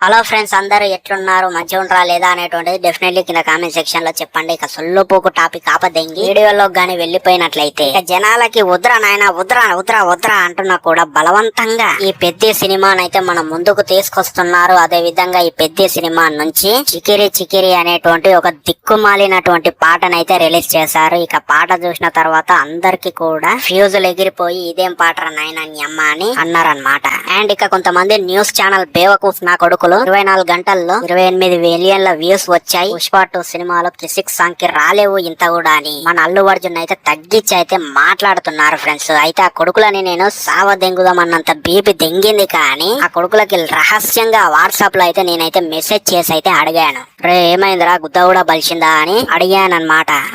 Hello friends అందరూ ఎట్లున్నారు? మంచిగా ఉండరా లేదా అనేటువంటిది డెఫినెట్లీ కింద కామెంట్ సెక్షన్లో చెప్పండి. ఇక సొల్లుపోకు టాపిక్ ఆపదెంగి. వీడియోలో గానీ వెళ్ళిపోయినట్లయితే ఇక జనాలకి ఉద్ర నాయన ఉద్ర ఉద్ర ఉద్ర అంటున్నా కూడా బలవంతంగా ఈ పెద్ద సినిమానైతే మనం ముందుకు తీసుకొస్తున్నారు. అదే విధంగా ఈ పెద్ద సినిమా నుంచి చికిరి చికిరి అనేటువంటి ఒక దిక్కుమాలినటువంటి పాటనైతే రిలీజ్ చేశారు. ఇక పాట చూసిన తర్వాత అందరికి కూడా ఫ్యూజులు ఎగిరిపోయి ఇదేం పాట నాయన అని అమ్మ అని అన్నారనమాట అండ్ ఇక కొంతమంది న్యూస్ ఛానల్ బేవకూఫ్ నా కొడుకు లో ఇరవై నాలుగు గంటల్లో ఇరవై ఎనిమిది మిలియన్ల వ్యూస్ వచ్చాయి. పుష్ప టూ సినిమాలో కిసిక్ సాంగ్కి రాలేవు ఇంత కూడా అని. మన అల్లు అర్జున్ అయితే తగ్గించి అయితే మాట్లాడుతున్నారు ఫ్రెండ్స్. అయితే ఆ కొడుకులని నేను సావ దెంగుదామన్నంత బీపీ దెంగింది కానీ ఆ కొడుకులకి రహస్యంగా వాట్సాప్లో అయితే నేనైతే మెసేజ్ చేసి అయితే అడిగాను. రే ఏమైందిరా? గుద్ద కూడా బలిసిందా? అని అడిగాను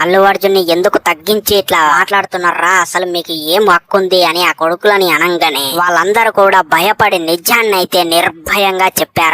అల్లు అర్జున్ని ఎందుకు తగ్గించి ఇట్లా మాట్లాడుతున్నారా? అసలు మీకు ఏం హక్కు ఉంది అని ఆ కొడుకులని అనగానే వాళ్ళందరూ కూడా భయపడి నిజాన్ని అయితే నిర్భయంగా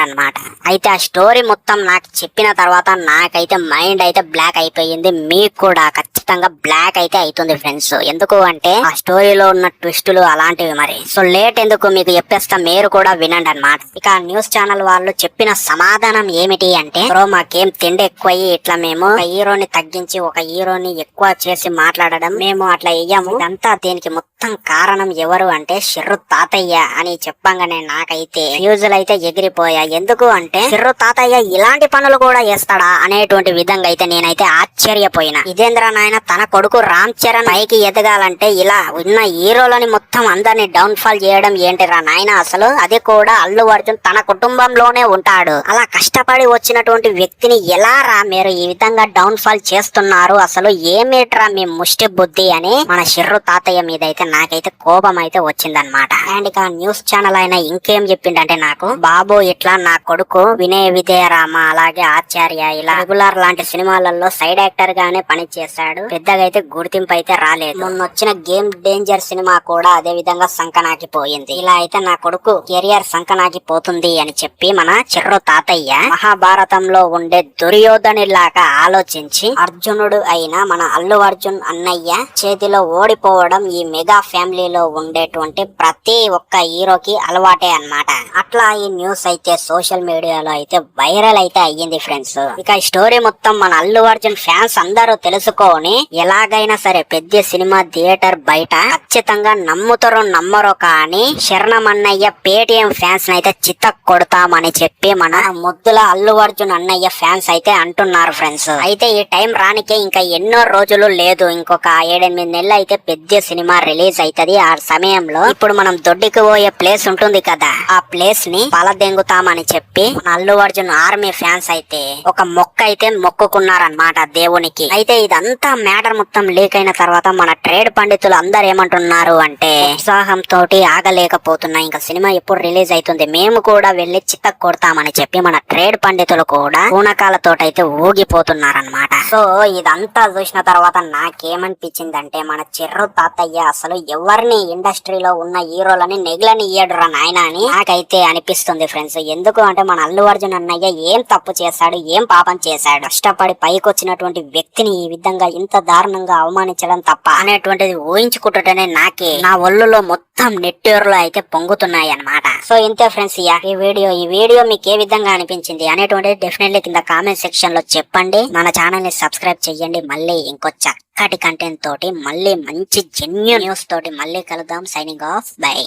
అనమాట అయితే ఆ స్టోరీ మొత్తం నాకు చెప్పిన తర్వాత నాకైతే మైండ్ అయితే బ్లాక్ అయిపోయింది. మీకు కూడా ఖచ్చితంగా బ్లాక్ అయితే అవుతుంది ఫ్రెండ్స్. ఎందుకు అంటే ఆ స్టోరీలో ఉన్న ట్విస్టులు అలాంటివి మరి. సో లేట్ ఎందుకు మీకు చెప్పేస్తా మీరు కూడా వినండి అనమాట ఇక న్యూస్ ఛానల్ వాళ్ళు చెప్పిన సమాధానం ఏమిటి అంటే బ్రో మాకేం తిండి ఎక్కువయ్యి ఇట్లా మేము హీరోని తగ్గించి ఒక హీరోని ఎక్కువ చేసి మాట్లాడడం మేము అట్లా వెయ్యము ఇదంతా దీనికి మొత్తం మొత్తం కారణం ఎవరు అంటే షిర్రు తాతయ్య అని చెప్పంగానే నాకైతే ఫ్యూజులు అయితే ఎగిరిపోయా. ఎందుకు అంటే షిర్రు తాతయ్య ఇలాంటి పనులు కూడా చేస్తాడా అనేటువంటి విధంగా అయితే నేనైతే ఆశ్చర్యపోయినా. ఇదేంద్ర నాయన తన కొడుకు రామ్ చరణ్ పైకి ఎదగాలంటే ఇలా ఉన్న హీరోలని మొత్తం అందరిని డౌన్ ఫాల్ చేయడం ఏంటిరా నాయన? అసలు అది కూడా అల్లు అర్జున్ తన కుటుంబంలోనే ఉంటాడు. అలా కష్టపడి వచ్చినటువంటి వ్యక్తిని ఎలా రా మీరు ఈ విధంగా డౌన్ ఫాల్ చేస్తున్నారు? అసలు ఏమేట్రా మీ ముష్టి బుద్ధి అని మన షిర్రు తాతయ్య మీద అయితే నాకైతే కోపం అయితే వచ్చిందనమాట అండ్ ఇక న్యూస్ ఛానల్ అయినా ఇంకేం చెప్పిండంటే నాకు బాబు ఇట్లా నా కొడుకు వినయ విజయరామ అలాగే ఆచార్య ఇలా రెగ్యులర్ లాంటి సినిమాలలో సైడ్ యాక్టర్ గానే పని చేశాడు. పెద్దగా అయితే గుర్తింపు అయితే రాలేదు. మొన్న వచ్చిన గేమ్ డేంజర్ సినిమా కూడా అదే విధంగా సంకనాకి పోయింది ఇలా అయితే నా కొడుకు కెరియర్ సంకనాకి పోతుంది అని చెప్పి మన చెర్రు తాతయ్య మహాభారతంలో ఉండే దుర్యోధని లాగా ఆలోచించి అర్జునుడు అయిన మన అల్లు అర్జున్ అన్నయ్య చేతిలో ఓడిపోవడం ఈ మెగా ఫ్యామిలీలో ఉండేటువంటి ప్రతి ఒక్క హీరోకి అలవాటే అన్నమాట. అట్లా ఈ న్యూస్ అయితే సోషల్ మీడియాలో అయితే వైరల్ అయితే అయ్యింది ఫ్రెండ్స్. ఇక ఈ స్టోరీ మొత్తం మన అల్లు అర్జున్ ఫ్యాన్స్ అందరూ తెలుసుకొని ఎలాగైనా సరే పెద్ద సినిమా థియేటర్ బయట ఖచ్చితంగా నమ్ముతారో నమ్మరో కానీ శరణమన్నయ్య పేటిఎం ఫ్యాన్స్ అయితే చిత్త కొడతామని చెప్పి మన ముద్దుల అల్లు అర్జున్ అన్నయ్య ఫ్యాన్స్ అయితే అంటున్నారు ఫ్రెండ్స్. అయితే ఈ టైం రానికే ఇంకా ఎన్నో రోజులు లేదు. ఇంకొక ఏడెనిమిది నెలలు అయితే పెద్ద సినిమా రిలీజ్ అవుతది ఆ సమయంలో. ఇప్పుడు మనం దొడ్డికి పోయే ప్లేస్ ఉంటుంది కదా ఆ ప్లేస్ని పలదెంగుతామని చెప్పి అల్లు అర్జున్ ఆర్మీ ఫ్యాన్స్ అయితే ఒక మొక్క అయితే మొక్కుకున్నారనమాట దేవునికి. అయితే ఇదంతా మ్యాటర్ మొత్తం లీక్ అయిన తర్వాత మన ట్రేడ్ పండితులు అందరు ఏమంటున్నారు అంటే ఉత్సాహం తోటి ఆగలేకపోతున్నా. ఇంకా సినిమా ఎప్పుడు రిలీజ్ అవుతుంది మేము కూడా వెళ్ళి చిత్త కొడతామని చెప్పి మన ట్రేడ్ పండితులు కూడా పూనకాలతోటైతే ఊగిపోతున్నారనమాట సో ఇదంతా చూసిన తర్వాత నాకేమనిపించిందంటే మన చిర్రు తాతయ్య అసలు ఎవరిని ఇండస్ట్రీలో ఉన్న హీరోలని నెగ్లని ఇయ్యడురా నాయన అని నాకైతే అనిపిస్తుంది ఫ్రెండ్స్ ఎందుకు అంటే మన అల్లు అర్జున్ అన్నయ్య ఏం తప్పు చేశాడు ఏం పాపం చేశాడు కష్టపడి పైకొచ్చినటువంటి వ్యక్తిని ఈ విధంగా ఇంత దారుణంగా అవమానించడం తప్ప అనేటువంటిది ఊహించుకుంటుంటేనే నాకే నా ఒళ్ళులో మొత్తం నెట్టేరులో అయితే పొంగుతున్నాయి అన్నమాట సో ఇంతే ఫ్రెండ్స్ ఈ వీడియో. ఈ వీడియో మీకు ఏ విధంగా అనిపించింది అనేటువంటిది డెఫినెట్లీ కింద కామెంట్ సెక్షన్లో చెప్పండి. మన ఛానల్ని సబ్స్క్రైబ్ చెయ్యండి. మళ్ళీ ఇంకొచ్చా చక్కటి కంటెంట్ తోటి మళ్ళీ మంచి జెన్యున్ న్యూస్ తోటి మళ్ళీ కలుద్దాం. Signing off by